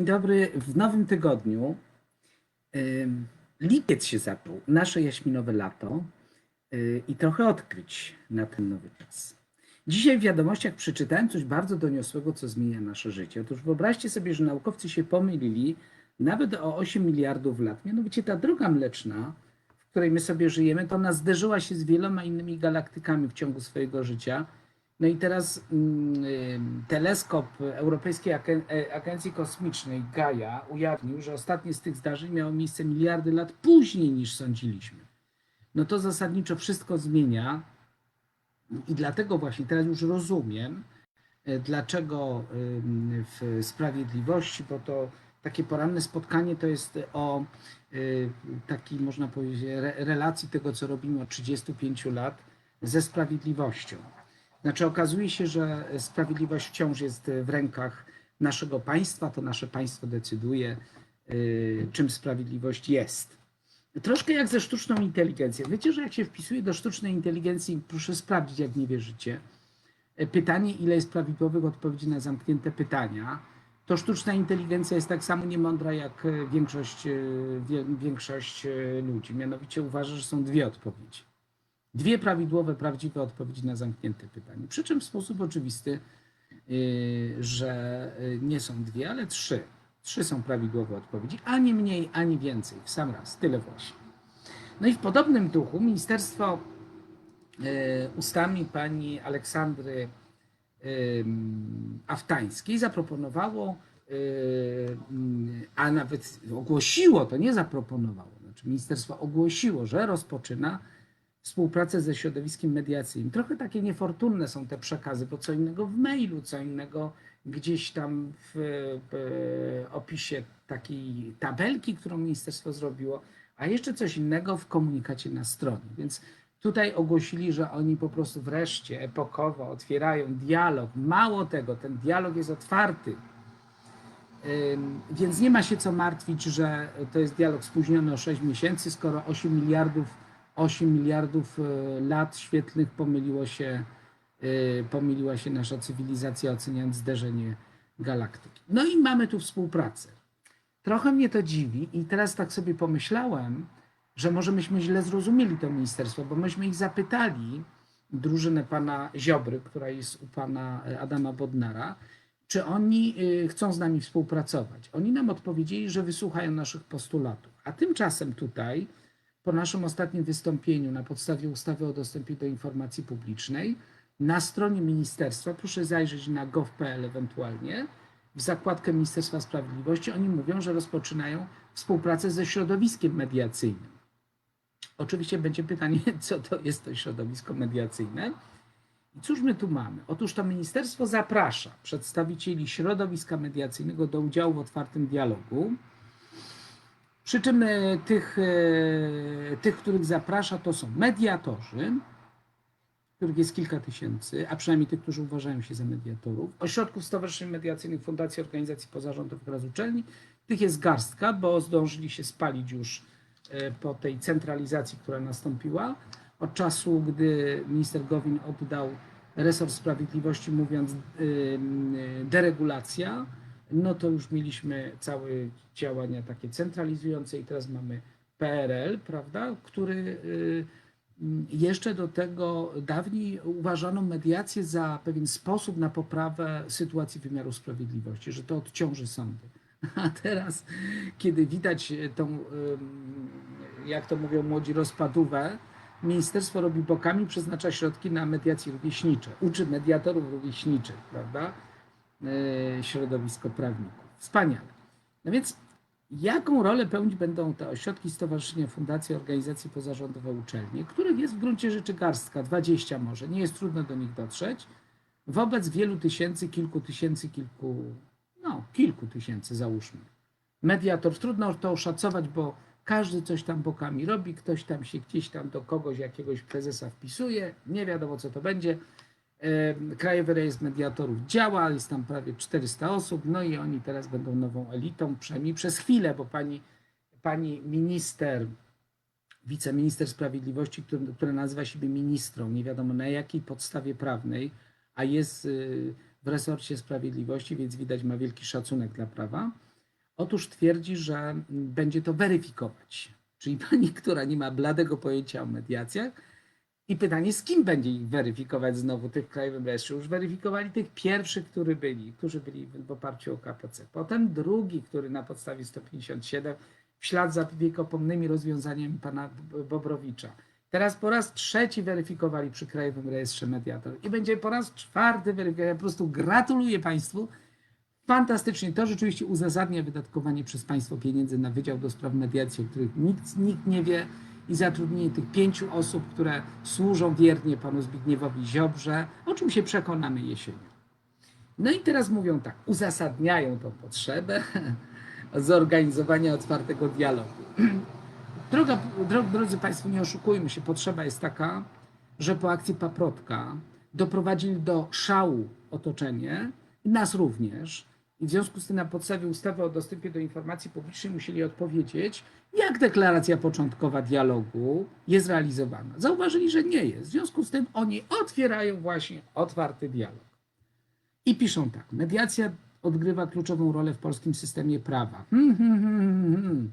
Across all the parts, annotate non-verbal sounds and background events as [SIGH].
Dzień dobry. W nowym tygodniu lipiec się zaczął, nasze jaśminowe lato y, i trochę odkryć na ten nowy czas. Dzisiaj w wiadomościach przeczytałem coś bardzo doniosłego, co zmienia nasze życie. Otóż wyobraźcie sobie, że naukowcy się pomylili nawet o 8 miliardów lat. Mianowicie ta droga mleczna, w której my sobie żyjemy, to ona zderzyła się z wieloma innymi galaktykami w ciągu swojego życia. No i teraz mm, teleskop Europejskiej e, Agencji Kosmicznej Gaia ujawnił, że ostatnie z tych zdarzeń miało miejsce miliardy lat później niż sądziliśmy. No to zasadniczo wszystko zmienia i dlatego właśnie teraz już rozumiem, e, dlaczego w sprawiedliwości, bo to takie poranne spotkanie to jest o y, takiej, można powiedzieć, re, relacji tego, co robimy od 35 lat ze sprawiedliwością. Znaczy okazuje się, że sprawiedliwość wciąż jest w rękach naszego państwa, to nasze państwo decyduje, y, czym sprawiedliwość jest. Troszkę jak ze sztuczną inteligencją. Wiecie, że jak się wpisuje do sztucznej inteligencji, proszę sprawdzić, jak nie wierzycie, e, pytanie, ile jest prawidłowych odpowiedzi na zamknięte pytania, to sztuczna inteligencja jest tak samo niemądra jak e, większość, e, większość ludzi. Mianowicie uważa, że są dwie odpowiedzi. Dwie prawidłowe, prawdziwe odpowiedzi na zamknięte pytanie. Przy czym w sposób oczywisty, yy, że yy, nie są dwie, ale trzy. Trzy są prawidłowe odpowiedzi, ani mniej, ani więcej, w sam raz, tyle właśnie. No i w podobnym duchu ministerstwo yy, ustami pani Aleksandry Aftańskiej zaproponowało, a nawet ogłosiło, to nie zaproponowało, znaczy ministerstwo ogłosiło, że rozpoczyna współpracę ze środowiskiem mediacyjnym. Trochę takie niefortunne są te przekazy, bo co innego w mailu, co innego gdzieś tam w, w opisie takiej tabelki, którą ministerstwo zrobiło, a jeszcze coś innego w komunikacie na stronie. Więc tutaj ogłosili, że oni po prostu wreszcie epokowo otwierają dialog. Mało tego, ten dialog jest otwarty. Więc nie ma się co martwić, że to jest dialog spóźniony o 6 miesięcy, skoro 8 miliardów, 8 miliardów e, lat świetlnych pomyliło się, e, pomyliła się nasza cywilizacja, oceniając zderzenie galaktyki. No i mamy tu współpracę. Trochę mnie to dziwi i teraz tak sobie pomyślałem, że może myśmy źle zrozumieli to ministerstwo, bo myśmy ich zapytali, drużynę pana Ziobry, która jest u pana e, Adama Bodnara, czy oni chcą z nami współpracować. Oni nam odpowiedzieli, że wysłuchają naszych postulatów. A tymczasem tutaj, po naszym ostatnim wystąpieniu na podstawie ustawy o dostępie do informacji publicznej, na stronie ministerstwa, proszę zajrzeć na gov.pl ewentualnie, w zakładkę Ministerstwa Sprawiedliwości, oni mówią, że rozpoczynają współpracę ze środowiskiem mediacyjnym. Oczywiście będzie pytanie, [LAUGHS] co to jest to środowisko mediacyjne. I cóż my tu mamy? Otóż to ministerstwo zaprasza przedstawicieli środowiska mediacyjnego do udziału w otwartym dialogu. Przy czym e, tych, e, tych, których zaprasza, to są mediatorzy, których jest kilka tysięcy, a przynajmniej tych, którzy uważają się za mediatorów, ośrodków stowarzyszeń mediacyjnych, fundacji, organizacji pozarządowych oraz uczelni. Tych jest garstka, bo zdążyli się spalić już e, po tej centralizacji, która nastąpiła od czasu, gdy minister Gowin oddał resort sprawiedliwości, mówiąc y, deregulacja, no to już mieliśmy całe działania takie centralizujące i teraz mamy PRL, prawda, który y, jeszcze do tego dawniej uważano mediację za pewien sposób na poprawę sytuacji wymiaru sprawiedliwości, że to odciąży sądy. A teraz, kiedy widać tą, jak to mówią młodzi, rozpadówę, ministerstwo robi bokami, przeznacza środki na mediacje rówieśnicze, uczy mediatorów rówieśniczych, prawda? Yy, Środowisko prawników. Wspaniale. No więc jaką rolę pełnić będą te ośrodki, stowarzyszenia, fundacje, organizacje pozarządowe, uczelnie, których jest w gruncie rzeczy garstka, 20 może, nie jest trudno do nich dotrzeć, wobec wielu tysięcy, kilku tysięcy, kilku, no kilku tysięcy załóżmy. Mediator, trudno to oszacować, bo każdy coś tam bokami robi, ktoś tam się gdzieś tam do kogoś, jakiegoś prezesa wpisuje, nie wiadomo co to będzie. Krajowy Rejestr Mediatorów działa, jest tam prawie 400 osób, no i oni teraz będą nową elitą, przynajmniej przez chwilę, bo pani, pani minister, wiceminister sprawiedliwości, który, która nazywa siebie ministrą, nie wiadomo na jakiej podstawie prawnej, a jest y, w resorcie sprawiedliwości, więc widać ma wielki szacunek dla prawa Otóż twierdzi, że będzie to weryfikować. Czyli pani, która nie ma bladego pojęcia o mediacjach, i pytanie, z kim będzie ich weryfikować znowu tych w Krajowym Rejestrze? Już weryfikowali tych pierwszych, którzy byli, którzy byli w oparciu o KPC. Potem drugi, który na podstawie 157 w ślad za wiekopomnymi rozwiązaniami pana Bobrowicza. Teraz po raz trzeci weryfikowali przy Krajowym Rejestrze Mediator i będzie po raz czwarty weryfikować. Po prostu gratuluję Państwu. Fantastycznie. To rzeczywiście uzasadnia wydatkowanie przez państwo pieniędzy na Wydział do Spraw Mediacji, o których nikt, nikt nie wie i zatrudnienie tych pięciu osób, które służą wiernie panu Zbigniewowi Ziobrze, o czym się przekonamy jesienią. No i teraz mówią tak, uzasadniają tą potrzebę [LAUGHS] zorganizowania otwartego dialogu. [CLEARS THROAT] Droga, dro, drodzy Państwo, nie oszukujmy się, potrzeba jest taka, że po akcji Paprotka doprowadzili do szału otoczenie, nas również, i w związku z tym na podstawie ustawy o dostępie do informacji publicznej musieli odpowiedzieć, jak deklaracja początkowa dialogu jest realizowana. Zauważyli, że nie jest. W związku z tym oni otwierają właśnie otwarty dialog. I piszą tak. Mediacja odgrywa kluczową rolę w polskim systemie prawa. Hmm, hmm, hmm.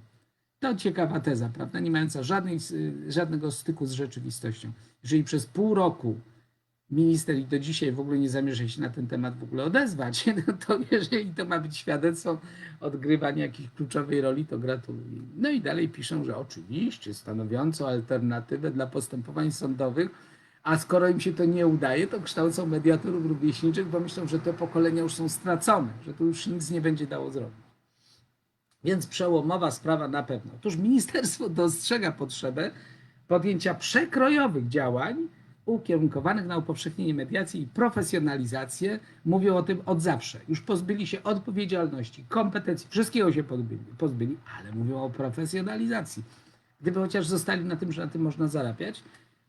To ciekawa teza, prawda? Nie mająca żadnej, żadnego styku z rzeczywistością. Jeżeli przez pół roku minister i do dzisiaj w ogóle nie zamierza się na ten temat w ogóle odezwać, [LAUGHS] no to jeżeli to ma być świadectwem odgrywania jakiejś kluczowej roli, to gratuluję. No i dalej piszą, że oczywiście stanowiącą alternatywę dla postępowań sądowych, a skoro im się to nie udaje, to kształcą mediatorów rówieśniczych, bo myślą, że te pokolenia już są stracone, że tu już nic nie będzie dało zrobić. Więc przełomowa sprawa na pewno. Otóż ministerstwo dostrzega potrzebę podjęcia przekrojowych działań, ukierunkowanych na upowszechnienie mediacji i profesjonalizację mówią o tym od zawsze. Już pozbyli się odpowiedzialności, kompetencji, wszystkiego się pozbyli, pozbyli, ale mówią o profesjonalizacji. Gdyby chociaż zostali na tym, że na tym można zarabiać,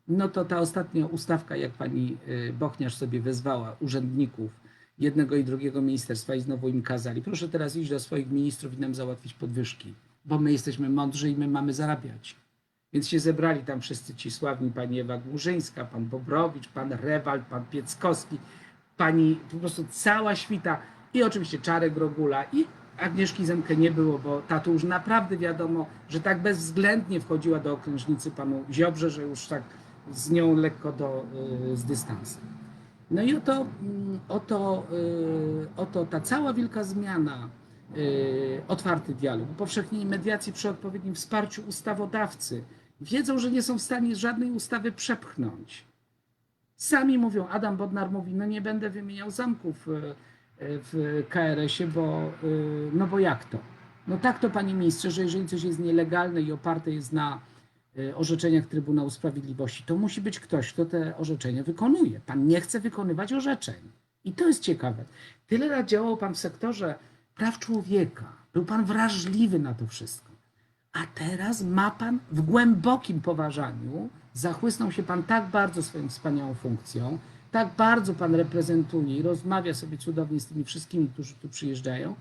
no to ta ostatnia ustawka, jak pani y, Bochniarz sobie wezwała urzędników jednego i drugiego ministerstwa i znowu im kazali, proszę teraz iść do swoich ministrów i nam załatwić podwyżki, bo my jesteśmy mądrzy i my mamy zarabiać. Więc się zebrali tam wszyscy ci sławni, pani Ewa Górzyńska, pan Bobrowicz, pan Rewald, pan Pieckowski, pani, po prostu cała świta i oczywiście Czarek Rogula i Agnieszki Zemkę nie było, bo ta to już naprawdę wiadomo, że tak bezwzględnie wchodziła do okrężnicy panu Ziobrze, że już tak z nią lekko do, y, z dystansem. No i oto, mm, oto, y, oto ta cała wielka zmiana, y, otwarty dialog, upowszechnienie mediacji przy odpowiednim wsparciu ustawodawcy, wiedzą, że nie są w stanie żadnej ustawy przepchnąć. Sami mówią, Adam Bodnar mówi, no nie będę wymieniał zamków e, w KRS-ie, bo, e, no bo jak to? No tak to, panie ministrze, że jeżeli coś jest nielegalne i oparte jest na e, orzeczeniach Trybunału Sprawiedliwości, to musi być ktoś, kto te orzeczenia wykonuje. Pan nie chce wykonywać orzeczeń. I to jest ciekawe. Tyle lat działał pan w sektorze praw człowieka. Był pan wrażliwy na to wszystko. A teraz ma pan w głębokim poważaniu, zachłysnął się pan tak bardzo swoją wspaniałą funkcją, tak bardzo pan reprezentuje i rozmawia sobie cudownie z tymi wszystkimi, którzy tu przyjeżdżają,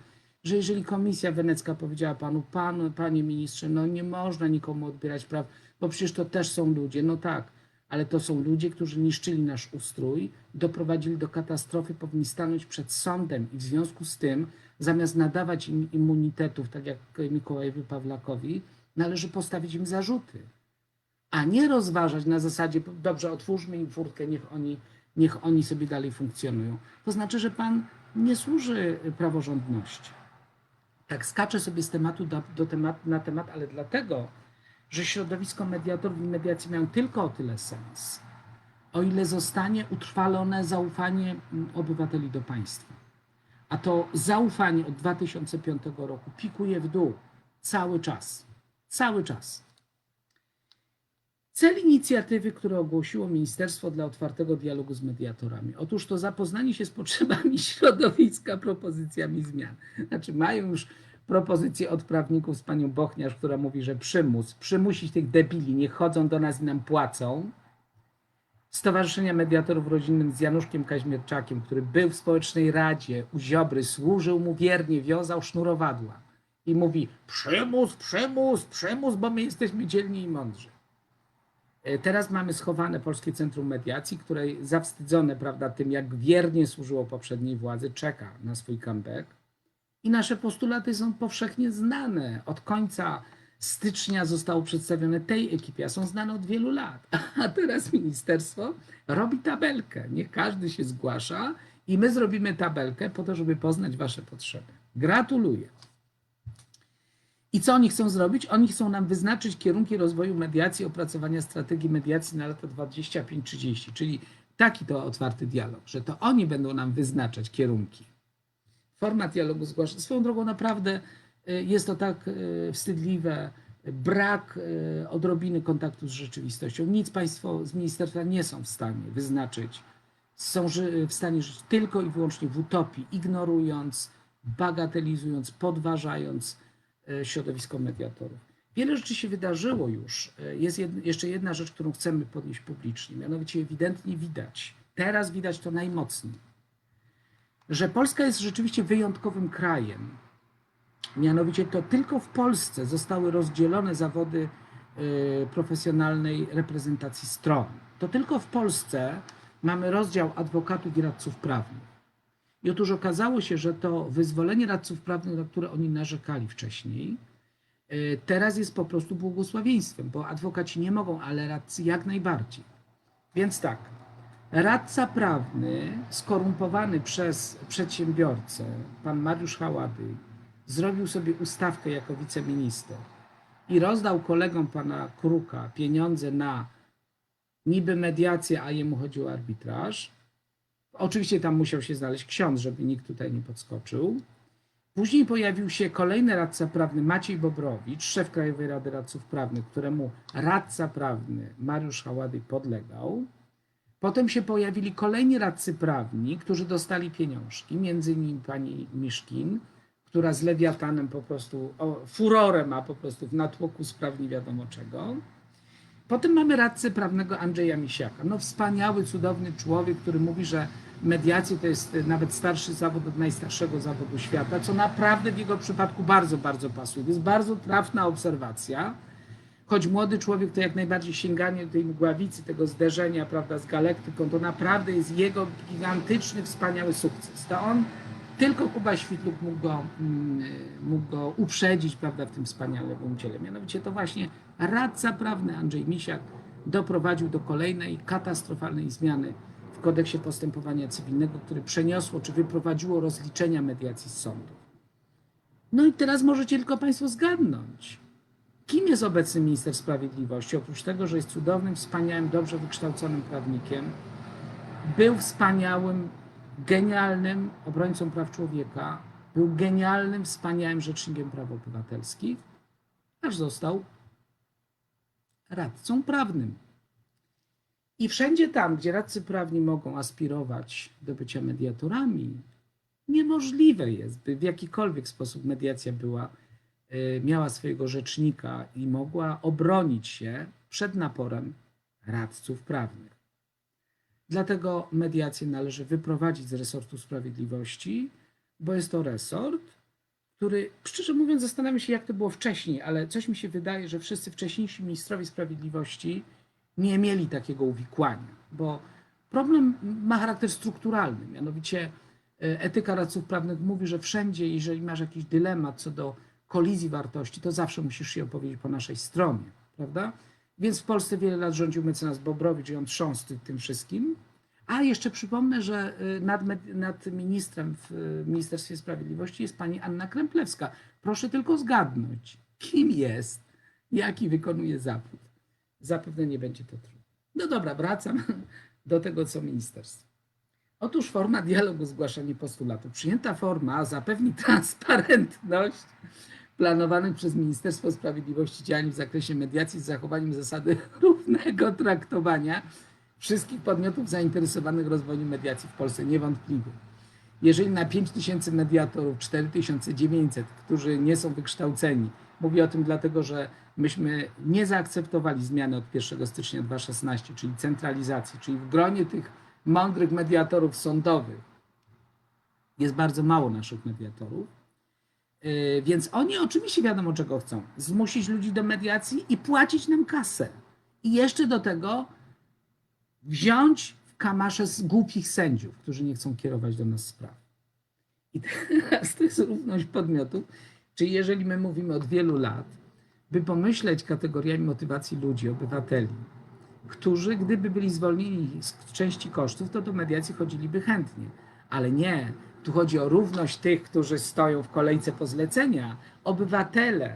że jeżeli Komisja Wenecka powiedziała panu, pan, panie ministrze, no nie można nikomu odbierać praw, bo przecież to też są ludzie, no tak, ale to są ludzie, którzy niszczyli nasz ustrój, doprowadzili do katastrofy, powinni stanąć przed sądem i w związku z tym zamiast nadawać im immunitetów, tak jak Mikołajowi Pawlakowi, należy postawić im zarzuty, a nie rozważać na zasadzie, dobrze, otwórzmy im furtkę, niech oni, niech oni sobie dalej funkcjonują. To znaczy, że pan nie służy praworządności. Tak skacze sobie z tematu do, do temat, na temat, ale dlatego, że środowisko mediatorów i mediacji mają tylko o tyle sens, o ile zostanie utrwalone zaufanie obywateli do państwa. A to zaufanie od 2005 roku pikuje w dół cały czas. Cały czas. Cel inicjatywy, które ogłosiło Ministerstwo dla Otwartego Dialogu z Mediatorami. Otóż to zapoznanie się z potrzebami [LAUGHS] środowiska, propozycjami zmian. Znaczy, mają już propozycje od prawników z panią Bochniarz, która mówi, że przymus, przymusić tych debili, niech chodzą do nas i nam płacą. Stowarzyszenia Mediatorów Rodzinnym z Januszkiem Kaźmierczakiem, który był w społecznej radzie u Ziobry, służył mu wiernie, wiązał sznurowadła i mówi przymus, przymus, przymus, bo my jesteśmy dzielni i mądrzy. E, Teraz mamy schowane Polskie Centrum Mediacji, które zawstydzone prawda, tym, jak wiernie służyło poprzedniej władzy, czeka na swój comeback. I nasze postulaty są powszechnie znane. Od końca stycznia zostało przedstawione tej ekipie, a są znane od wielu lat. A teraz ministerstwo robi tabelkę. Niech każdy się zgłasza i my zrobimy tabelkę po to, żeby poznać wasze potrzeby. Gratuluję. I co oni chcą zrobić? Oni chcą nam wyznaczyć kierunki rozwoju mediacji, opracowania strategii mediacji na lata 25-30, czyli taki to otwarty dialog, że to oni będą nam wyznaczać kierunki. Format dialogu zgłasza. Swoją drogą naprawdę y, jest to tak y, wstydliwe, brak y, odrobiny kontaktu z rzeczywistością. Nic Państwo z ministerstwa nie są w stanie wyznaczyć. Są w stanie żyć tylko i wyłącznie w utopii, ignorując, bagatelizując, podważając środowisko mediatorów. Wiele rzeczy się wydarzyło już. Jest jed, jeszcze jedna rzecz, którą chcemy podnieść publicznie. Mianowicie ewidentnie widać, teraz widać to najmocniej, że Polska jest rzeczywiście wyjątkowym krajem. Mianowicie to tylko w Polsce zostały rozdzielone zawody e, profesjonalnej reprezentacji stron. To tylko w Polsce mamy rozdział adwokatów i radców prawnych. I otóż okazało się, że to wyzwolenie radców prawnych, na które oni narzekali wcześniej, y, teraz jest po prostu błogosławieństwem, bo adwokaci nie mogą, ale radcy jak najbardziej. Więc tak, radca prawny skorumpowany przez przedsiębiorcę, pan Mariusz Hałady, zrobił sobie ustawkę jako wiceminister i rozdał kolegom pana Kruka pieniądze na niby mediację, a jemu chodziło o arbitraż. Oczywiście tam musiał się znaleźć ksiądz, żeby nikt tutaj nie podskoczył. Później pojawił się kolejny radca prawny Maciej Bobrowicz, szef Krajowej Rady Radców Prawnych, któremu radca prawny Mariusz Hałady podlegał. Potem się pojawili kolejni radcy prawni, którzy dostali pieniążki, między innymi pani Miszkin, która z Lewiatanem po prostu, o, furorę ma po prostu w natłoku spraw nie wiadomo czego. Potem mamy radcę prawnego Andrzeja Misiaka. No wspaniały, cudowny człowiek, który mówi, że mediacje to jest nawet starszy zawód od najstarszego zawodu świata, co naprawdę w jego przypadku bardzo, bardzo pasuje. To jest bardzo trafna obserwacja. Choć młody człowiek to jak najbardziej sięganie do tej mgławicy, tego zderzenia prawda, z galaktyką, to naprawdę jest jego gigantyczny, wspaniały sukces. To on, tylko Kuba Świtluk mógł go, mm, mógł go uprzedzić prawda, w tym wspaniałym udziale. Mianowicie to właśnie radca prawny Andrzej Misiak doprowadził do kolejnej katastrofalnej zmiany w kodeksie postępowania cywilnego, które przeniosło czy wyprowadziło rozliczenia mediacji z sądów. No i teraz możecie tylko Państwo zgadnąć, kim jest obecny minister sprawiedliwości. Oprócz tego, że jest cudownym, wspaniałym, dobrze wykształconym prawnikiem, był wspaniałym, genialnym obrońcą praw człowieka, był genialnym, wspaniałym rzecznikiem praw obywatelskich, aż został radcą prawnym. I wszędzie tam, gdzie radcy prawni mogą aspirować do bycia mediatorami, niemożliwe jest, by w jakikolwiek sposób mediacja była, miała swojego rzecznika i mogła obronić się przed naporem radców prawnych. Dlatego mediację należy wyprowadzić z resortu sprawiedliwości, bo jest to resort, który, szczerze mówiąc, zastanawiam się, jak to było wcześniej, ale coś mi się wydaje, że wszyscy wcześniejsi ministrowie sprawiedliwości nie mieli takiego uwikłania, bo problem ma charakter strukturalny, mianowicie e, etyka radców prawnych mówi, że wszędzie, jeżeli masz jakiś dylemat co do kolizji wartości, to zawsze musisz się opowiedzieć po naszej stronie, prawda? Więc w Polsce wiele lat rządził mecenas Bobrowicz i on trząsł ty- tym wszystkim. A jeszcze przypomnę, że y, nad, nad ministrem w y, Ministerstwie Sprawiedliwości jest pani Anna Kremplewska. Proszę tylko zgadnąć, kim jest, jaki wykonuje zawód. Zapewne nie będzie to trudne. No dobra, wracam [LAUGHS] do tego, co ministerstwo. Otóż forma dialogu, zgłaszanie postulatów. Przyjęta forma zapewni transparentność planowanych przez Ministerstwo Sprawiedliwości działań w zakresie mediacji z zachowaniem zasady [LAUGHS] równego traktowania wszystkich podmiotów zainteresowanych rozwojem mediacji w Polsce. Niewątpliwie. Jeżeli na 5 tysięcy mediatorów 4900, którzy nie są wykształceni, mówię o tym dlatego, że myśmy nie zaakceptowali zmiany od 1 stycznia 2016, czyli centralizacji, czyli w gronie tych mądrych mediatorów sądowych jest bardzo mało naszych mediatorów. Yy, Więc oni oczywiście wiadomo, czego chcą. Zmusić ludzi do mediacji i płacić nam kasę. I jeszcze do tego wziąć w kamasze z głupich sędziów, którzy nie chcą kierować do nas spraw. I teraz to jest równość podmiotów, czyli jeżeli my mówimy od wielu lat, by pomyśleć kategoriami motywacji ludzi, obywateli, którzy gdyby byli zwolnieni z części kosztów, to do mediacji chodziliby chętnie. Ale nie, tu chodzi o równość tych, którzy stoją w kolejce po zlecenia. Obywatele,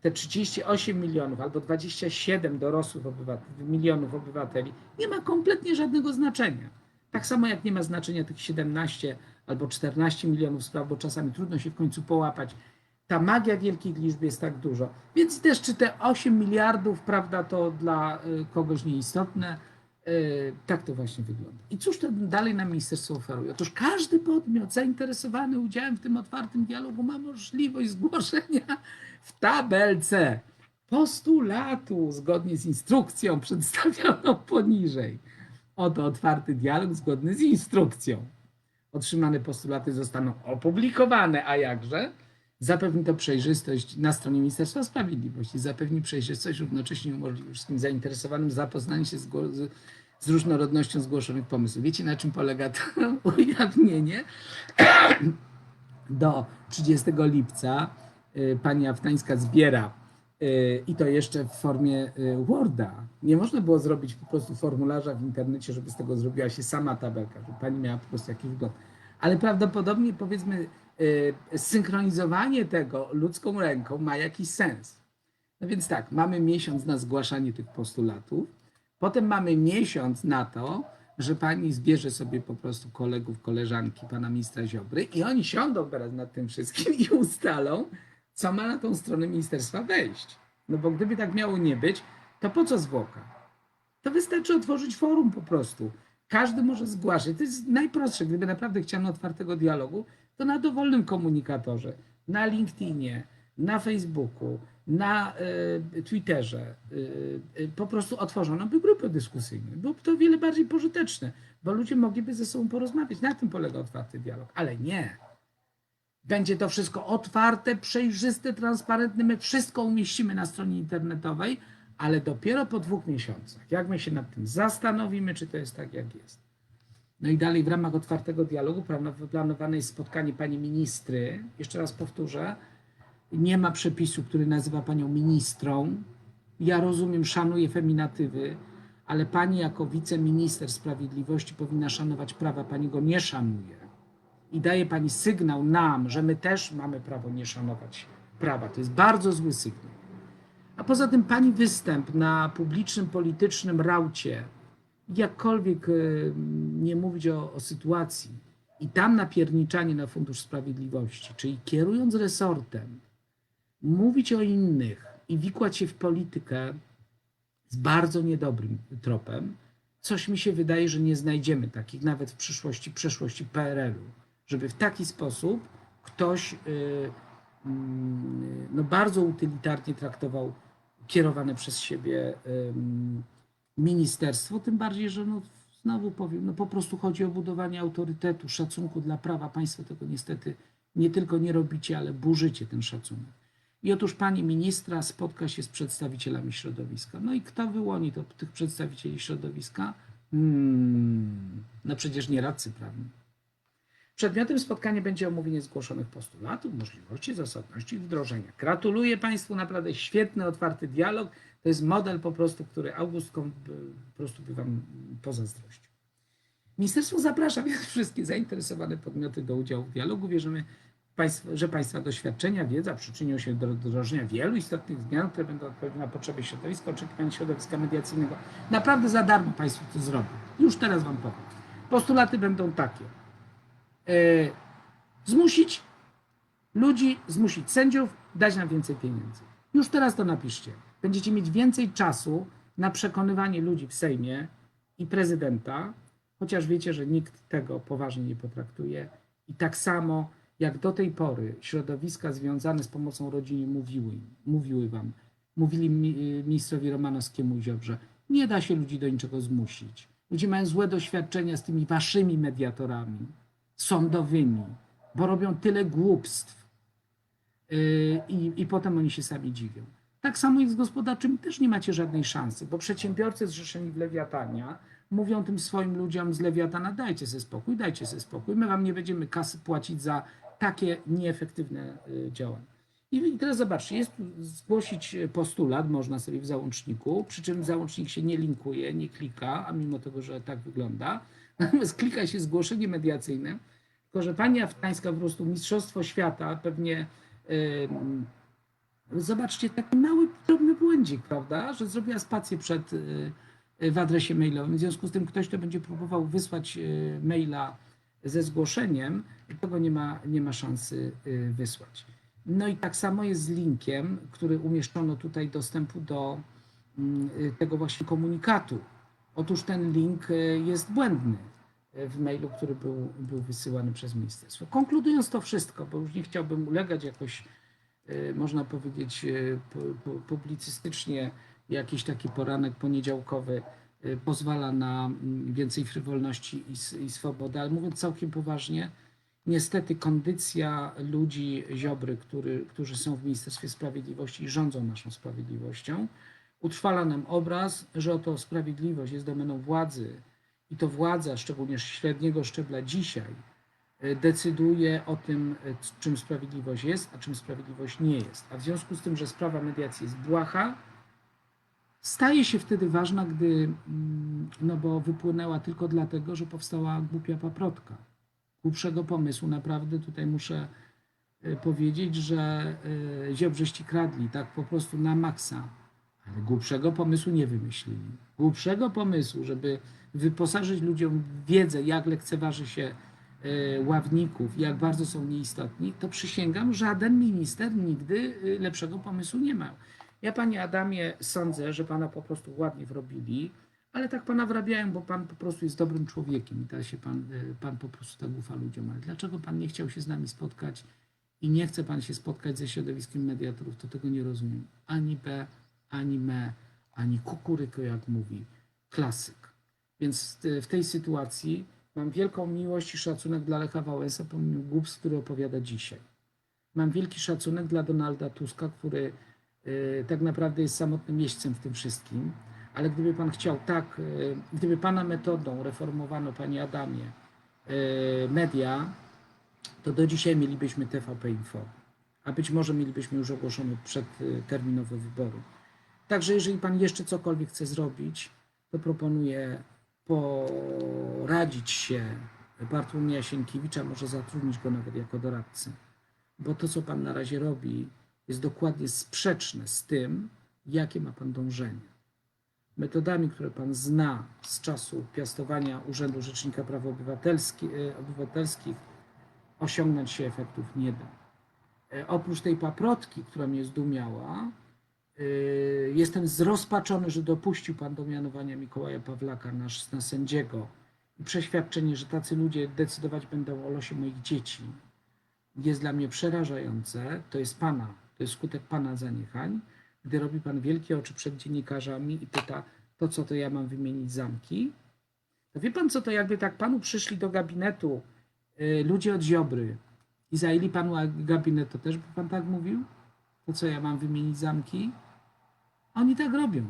te 38 milionów albo 27 dorosłych obywateli, milionów obywateli, nie ma kompletnie żadnego znaczenia. Tak samo jak nie ma znaczenia tych 17 albo 14 milionów spraw, bo czasami trudno się w końcu połapać. Ta magia wielkich liczb jest tak dużo. Więc też czy te 8 miliardów, prawda, to dla y, kogoś nieistotne, tak to właśnie wygląda. I cóż to dalej nam ministerstwo oferuje? Otóż każdy podmiot zainteresowany udziałem w tym otwartym dialogu ma możliwość zgłoszenia w tabelce postulatu zgodnie z instrukcją przedstawioną poniżej. Oto otwarty dialog zgodny z instrukcją. Otrzymane postulaty zostaną opublikowane, a jakże? Zapewni to przejrzystość na stronie Ministerstwa Sprawiedliwości, zapewni przejrzystość, równocześnie umożliwi wszystkim zainteresowanym zapoznanie się z, z, różnorodnością zgłoszonych pomysłów. Wiecie, na czym polega to [LAUGHS] ujawnienie? Do 30 lipca y, pani Aftańska zbiera y, i to jeszcze w formie y, Worda. Nie można było zrobić po prostu formularza w internecie, żeby z tego zrobiła się sama tabelka, żeby pani miała po prostu jakiś wygląd. Ale prawdopodobnie powiedzmy synchronizowanie tego ludzką ręką ma jakiś sens. No więc tak, mamy miesiąc na zgłaszanie tych postulatów, potem mamy miesiąc na to, że pani zbierze sobie po prostu kolegów, koleżanki pana ministra Ziobry i oni siądą teraz nad tym wszystkim i ustalą, co ma na tą stronę ministerstwa wejść. No bo gdyby tak miało nie być, to po co zwłoka? To wystarczy otworzyć forum po prostu. Każdy może zgłaszać. To jest najprostsze. Gdyby naprawdę chciano otwartego dialogu, to na dowolnym komunikatorze, na LinkedInie, na Facebooku, na e, Twitterze e, po prostu otworzono by grupy dyskusyjne. Byłoby to wiele bardziej pożyteczne, bo ludzie mogliby ze sobą porozmawiać. Na tym polega otwarty dialog. Ale nie. Będzie to wszystko otwarte, przejrzyste, transparentne. My wszystko umieścimy na stronie internetowej, ale dopiero po dwóch miesiącach. Jak my się nad tym zastanowimy, czy to jest tak, jak jest. No i dalej w ramach otwartego dialogu plano- planowane jest spotkanie pani ministry. Jeszcze raz powtórzę, nie ma przepisu, który nazywa panią ministrą. Ja rozumiem, szanuję feminatywy, ale pani jako wiceminister sprawiedliwości powinna szanować prawa. Pani go nie szanuje. I daje pani sygnał nam, że my też mamy prawo nie szanować prawa. To jest bardzo zły sygnał. A poza tym pani występ na publicznym, politycznym raucie, jakkolwiek e, nie mówić o, o sytuacji, i tam napierniczanie na Fundusz Sprawiedliwości, czyli kierując resortem, mówić o innych i wikłać się w politykę z bardzo niedobrym tropem, coś mi się wydaje, że nie znajdziemy takich nawet w przyszłości, przeszłości PRL-u, żeby w taki sposób ktoś y, mm, no, bardzo utylitarnie traktował kierowane przez siebie ym, ministerstwo, tym bardziej, że no, znowu powiem, no po prostu chodzi o budowanie autorytetu, szacunku dla prawa. Państwo tego niestety nie tylko nie robicie, ale burzycie ten szacunek. I otóż pani ministra spotka się z przedstawicielami środowiska. No i kto wyłoni to, tych przedstawicieli środowiska? Hmm, no przecież nie radcy prawni. Przedmiotem spotkania będzie omówienie zgłoszonych postulatów, możliwości, zasadności wdrożenia. Gratuluję Państwu, naprawdę świetny, otwarty dialog. To jest model po prostu, który August Kom- po prostu by Wam pozazdrościł. Ministerstwo zaprasza więc wszystkie zainteresowane podmioty do udziału w dialogu. Wierzymy, że Państwa doświadczenia, wiedza przyczynią się do wdrożenia wielu istotnych zmian, które będą odpowiedzią na potrzeby środowiska, oczekiwań środowiska mediacyjnego. Naprawdę za darmo Państwo to zrobią. Już teraz Wam powiem. Postulaty będą takie. E, zmusić ludzi, zmusić sędziów, dać nam więcej pieniędzy. Już teraz to napiszcie. Będziecie mieć więcej czasu na przekonywanie ludzi w Sejmie i prezydenta, chociaż wiecie, że nikt tego poważnie nie potraktuje. I tak samo jak do tej pory środowiska związane z pomocą rodzinie mówiły, mówiły wam, mówili mi- ministrowi Romanowskiemu i Ziobrze, nie da się ludzi do niczego zmusić. Ludzie mają złe doświadczenia z tymi waszymi mediatorami sądowymi, bo robią tyle głupstw yy, i, i potem oni się sami dziwią. Tak samo jak z gospodarczym też nie macie żadnej szansy, bo przedsiębiorcy zrzeszeni w Lewiatania mówią tym swoim ludziom z Lewiatana, dajcie sobie spokój, dajcie sobie spokój, my wam nie będziemy kasy płacić za takie nieefektywne y, działania. I i teraz zobaczcie, jest zgłosić postulat, można sobie w załączniku, przy czym załącznik się nie linkuje, nie klika, a mimo tego, że tak wygląda. [LAUGHS] Natomiast klika się zgłoszenie mediacyjne, tylko że pani afgańska po prostu mistrzostwo świata pewnie ym, zobaczcie, taki mały, drobny błędzik, prawda, że zrobiła spację przed y, y, w adresie mailowym. W związku z tym ktoś, kto będzie próbował wysłać y, maila ze zgłoszeniem, tego nie ma, nie ma szansy wysłać. No i tak samo jest z linkiem, który umieszczono tutaj dostępu do mm, tego właśnie komunikatu. Otóż ten link jest błędny w mailu, który był, był wysyłany przez ministerstwo. Konkludując to wszystko, bo już nie chciałbym ulegać jakoś, można powiedzieć, pu- publicystycznie, jakiś taki poranek poniedziałkowy y, pozwala na mm, więcej frywolności i, swobody, ale mówiąc całkiem poważnie, niestety kondycja ludzi Ziobry, który, którzy są w Ministerstwie Sprawiedliwości i rządzą naszą sprawiedliwością, utrwala nam obraz, że oto sprawiedliwość jest domeną władzy. I to władza, szczególnie średniego szczebla dzisiaj, decyduje o tym, c- czym sprawiedliwość jest, a czym sprawiedliwość nie jest. A w związku z tym, że sprawa mediacji jest błaha, staje się wtedy ważna, gdy, mm, no bo wypłynęła tylko dlatego, że powstała głupia paprotka. Głupszego pomysłu naprawdę tutaj muszę y, powiedzieć, że y, Ziobrześci kradli tak po prostu na maksa, ale głupszego pomysłu nie wymyślili. Głupszego pomysłu, żeby wyposażyć ludziom w wiedzę, jak lekceważy się ławników, jak bardzo są nieistotni, to przysięgam, żaden minister nigdy y, lepszego pomysłu nie miał. Ja, panie Adamie, sądzę, że pana po prostu ładnie wrobili, ale tak pana wrabiają, bo pan po prostu jest dobrym człowiekiem i teraz się pan, y, pan po prostu tak ufa ludziom. Ale dlaczego pan nie chciał się z nami spotkać i nie chce pan się spotkać ze środowiskiem mediatorów, to tego nie rozumiem. Ani B, ani me, ani kukuryko, jak mówi klasyk. Więc w tej sytuacji mam wielką miłość i szacunek dla Lecha Wałęsa, pomimo głupstw, które opowiada dzisiaj. Mam wielki szacunek dla Donalda Tuska, który y, tak naprawdę jest samotnym jeźdźcem w tym wszystkim. Ale gdyby pan chciał tak, y, gdyby pana metodą reformowano, panie Adamie, y, media, to do dzisiaj mielibyśmy TVP Info, a być może mielibyśmy już ogłoszone przedterminowe wybory. Także jeżeli pan jeszcze cokolwiek chce zrobić, to proponuję poradzić się Bartłomieja Sienkiewicza, może zatrudnić go nawet jako doradcę. Bo to, co pan na razie robi, jest dokładnie sprzeczne z tym, jakie ma pan dążenie. Metodami, które pan zna z czasu piastowania Urzędu Rzecznika Praw Obywatelski, e, Obywatelskich, osiągnąć się efektów nie da. E, Oprócz tej paprotki, która mnie zdumiała, y, jestem zrozpaczony, że dopuścił pan do mianowania Mikołaja Pawlaka na, na sędziego i przeświadczenie, że tacy ludzie decydować będą o losie moich dzieci, jest dla mnie przerażające. To jest pana, to jest skutek pana zaniechań, gdy robi pan wielkie oczy przed dziennikarzami i pyta, to co to ja mam wymienić zamki? To wie pan co, to jakby tak panu przyszli do gabinetu y, ludzie od Ziobry i zajęli panu gabinet, to też by pan tak mówił? To co, ja mam wymienić zamki? Oni tak robią.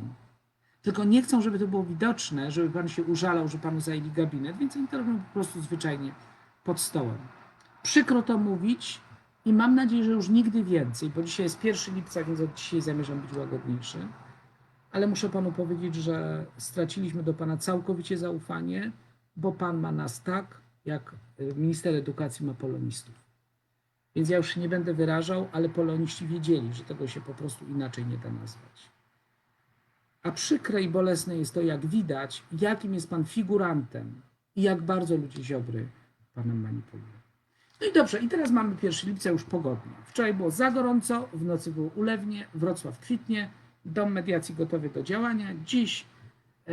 Tylko nie chcą, żeby to było widoczne, żeby pan się użalał, że panu zajęli gabinet, więc oni to robią po prostu zwyczajnie pod stołem. Przykro to mówić i mam nadzieję, że już nigdy więcej, bo dzisiaj jest 1 lipca, więc od dzisiaj zamierzam być łagodniejszy. Ale muszę panu powiedzieć, że straciliśmy do pana całkowicie zaufanie, bo pan ma nas tak, jak y, minister edukacji ma polonistów. Więc ja już się nie będę wyrażał, ale poloniści wiedzieli, że tego się po prostu inaczej nie da nazwać. A przykre i bolesne jest to, jak widać, jakim jest pan figurantem i jak bardzo ludzie Ziobry panem manipulują. No i dobrze, i teraz mamy 1 lipca już pogodnie. Wczoraj było za gorąco, w nocy było ulewnie, Wrocław kwitnie, dom mediacji gotowy do działania. Dziś e,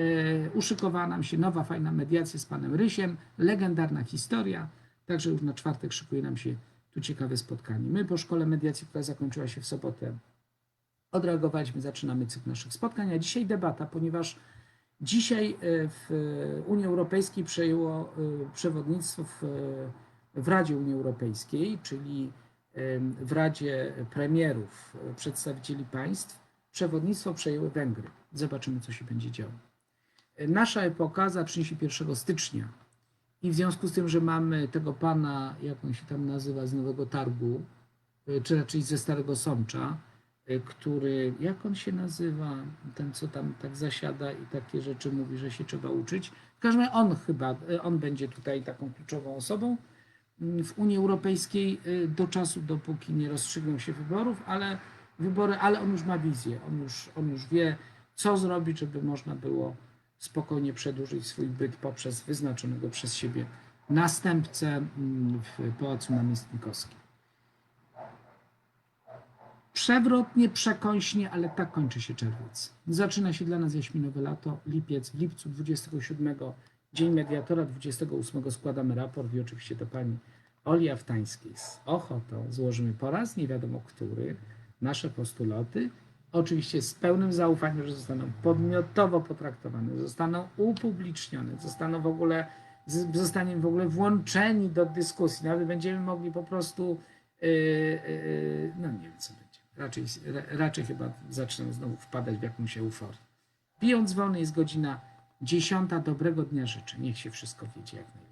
uszykowała nam się nowa, fajna mediacja z panem Rysiem, legendarna historia, także już na czwartek szykuje nam się tu ciekawe spotkanie. My po szkole mediacji, która zakończyła się w sobotę, odreagowaliśmy, zaczynamy cykl naszych spotkań, a dzisiaj debata, ponieważ dzisiaj e, w Unii Europejskiej przejęło e, przewodnictwo w, w Radzie Unii Europejskiej, czyli w Radzie Premierów, przedstawicieli państw, przewodnictwo przejęły Węgry. Zobaczymy, co się będzie działo. E, Nasza epoka zacznie się 1 stycznia I w związku z tym, że mamy tego pana, jak on się tam nazywa, z Nowego Targu, czy raczej ze Starego Sącza, który, jak on się nazywa, ten co tam tak zasiada i takie rzeczy mówi, że się trzeba uczyć. W każdym razie on chyba, y, on będzie tutaj taką kluczową osobą mm, w Unii Europejskiej y, do czasu, dopóki nie rozstrzygną się wyborów, ale wybory, ale on już ma wizję, on już, on już wie, co zrobić, żeby można było spokojnie przedłużyć swój byt poprzez wyznaczonego przez siebie następcę mm, w Pałacu Namiestnikowskim. Przewrotnie, przekąśnie, ale tak kończy się czerwiec. Zaczyna się dla nas jaśminowe lato, lipiec. W lipcu 27 Dzień Mediatora, 28 składamy raport i oczywiście do pani Oli Aftańskiej z ochotą złożymy po raz nie wiadomo który nasze postulaty. Oczywiście z pełnym zaufaniem, że zostaną podmiotowo potraktowane, zostaną upublicznione, zostaną w ogóle, z- zostanie w ogóle włączeni do dyskusji. Nawet będziemy mogli po prostu, yy, yy, no nie wiem co będzie. Raczej, ra- raczej chyba zacznę znowu wpadać w jakąś euforię. Bijąc wolny jest godzina 10. Dobrego dnia życzę. Niech się wszystko wiedzie jak najlepiej.